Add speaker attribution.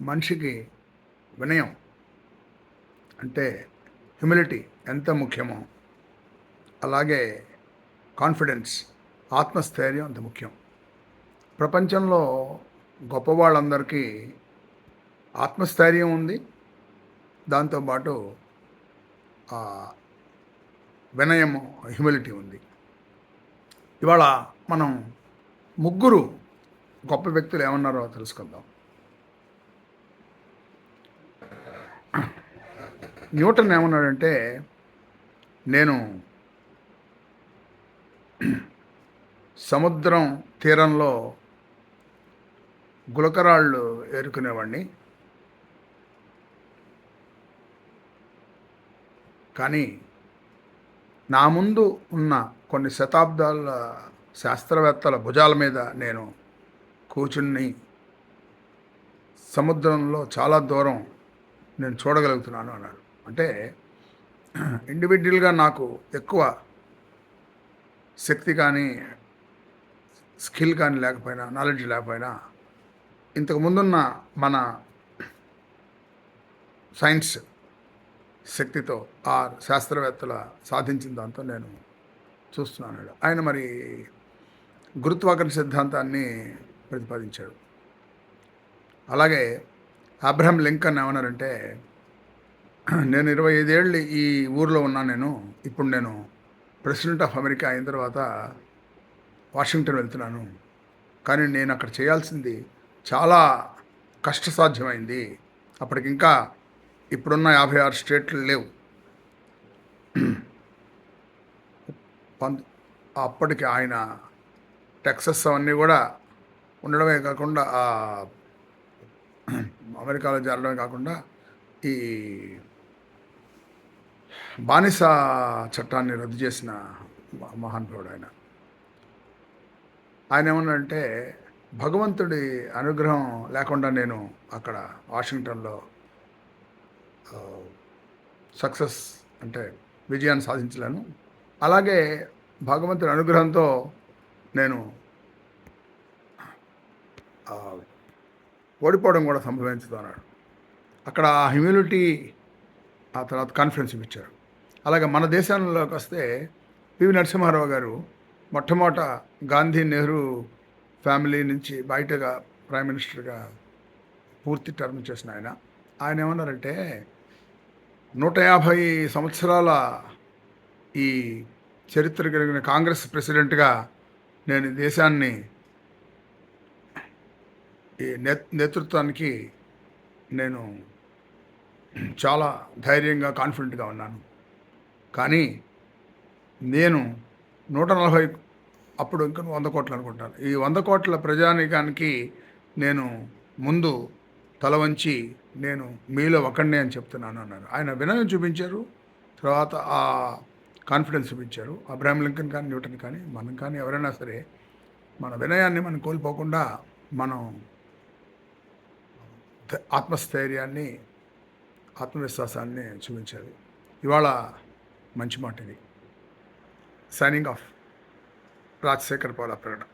Speaker 1: మనిషికి వినయం అంటే హ్యూమిలిటీ ఎంత ముఖ్యమో అలాగే కాన్ఫిడెన్స్ ఆత్మస్థైర్యం అంత ముఖ్యం. ప్రపంచంలో గొప్పవాళ్ళందరికీ ఆత్మస్థైర్యం ఉంది. దాంతోపాటు వినయం హ్యూమిలిటీ ఉంది. ఇవాళ మనం ముగ్గురు గొప్ప వ్యక్తులు ఏమన్నారో తెలుసుకుందాం. న్యూటన్ ఏమన్నాడంటే నేను సముద్రం తీరంలో గులకరాళ్ళు ఏరుకునేవాడిని కానీ నా ముందు ఉన్న కొన్ని శతాబ్దాల శాస్త్రవేత్తల భుజాల మీద నేను కూర్చుని సముద్రంలో చాలా దూరం నేను చూడగలుగుతున్నాను అన్నాడు. అంటే ఇండివిజువల్గా నాకు ఎక్కువ శక్తి కానీ స్కిల్ కానీ లేకపోయినా నాలెడ్జ్ లేకపోయినా ఇంతకు ముందున్న మన సైన్స్ శక్తితో ఆ శాస్త్రవేత్తల సాధించిన దాంతో నేను చూస్తున్నాను ఆయన మరి గురుత్వాకర్షణ సిద్ధాంతాన్ని ప్రతిపాదించాడు. అలాగే అబ్రహం లింకన్ ఏమన్నారంటే నేను ఇరవై ఐదేళ్ళు ఈ ఊర్లో ఉన్నాను నేను. ఇప్పుడు నేను ప్రెసిడెంట్ ఆఫ్ అమెరికా అయిన తర్వాత వాషింగ్టన్ వెళ్తున్నాను. కానీ నేను అక్కడ చేయాల్సింది చాలా కష్టసాధ్యమైంది. అప్పటికి ఇంకా ఇప్పుడున్న యాభై ఆరు స్టేట్లు లేవు. అప్పటికి ఆయన టెక్సస్ అవన్నీ కూడా ఉండడమే కాకుండా అమెరికాలో జరగడమే కాకుండా ఈ బానిస చట్టాన్ని రద్దు చేసిన మహానుభావుడు ఆయన. ఆయన ఏమన్నంటే భగవంతుడి అనుగ్రహం లేకుండా నేను అక్కడ వాషింగ్టన్లో సక్సెస్ అంటే విజయాన్ని సాధించలేను. అలాగే భగవంతుడి అనుగ్రహంతో నేను ఓడిపోవడం కూడా సంభవించదు అన్నాడు. అక్కడ ఆ హ్యూమిలిటీ ఆ తర్వాత కాన్ఫిడెన్స్ ఇచ్చారు అలాగే మన దేశంలోకి వస్తే పివి నరసింహారావు గారు మొట్టమొదట గాంధీ నెహ్రూ ఫ్యామిలీ నుంచి బయటగా ప్రైమ్ మినిస్టర్గా పూర్తి టర్మ్ చేసిన ఆయన. ఆయన ఏమన్నారంటే నూట యాభై సంవత్సరాల ఈ చరిత్ర కలిగిన కాంగ్రెస్ ప్రెసిడెంట్గా నేను దేశాన్ని ఈ నే నేతృత్వానికి నేను చాలా ధైర్యంగా కాన్ఫిడెంట్గా ఉన్నాను. కానీ నేను నూట నలభై అప్పుడు ఇంకా వంద కోట్లు అనుకుంటాను. ఈ వంద కోట్ల ప్రజానీకానికి నేను ముందు తల వంచి నేను మీలో ఒకడినే అని చెప్తున్నాను అన్నారు. ఆయన వినయం చూపించారు. తర్వాత ఆ కాన్ఫిడెన్స్ చూపించారు. అబ్రాహం లింకన్ కానీ న్యూటన్ కానీ మనం కానీ ఎవరైనా సరే మన వినయాన్ని మనం కోల్పోకుండా మనం ఆత్మస్థైర్యాన్ని ఆత్మవిశ్వాసాన్ని చూపించాలి. ఇవాళ మంచి మాట ఇది. సైనింగ్ ఆఫ్ రాజశేఖర్ పాల ప్రకటన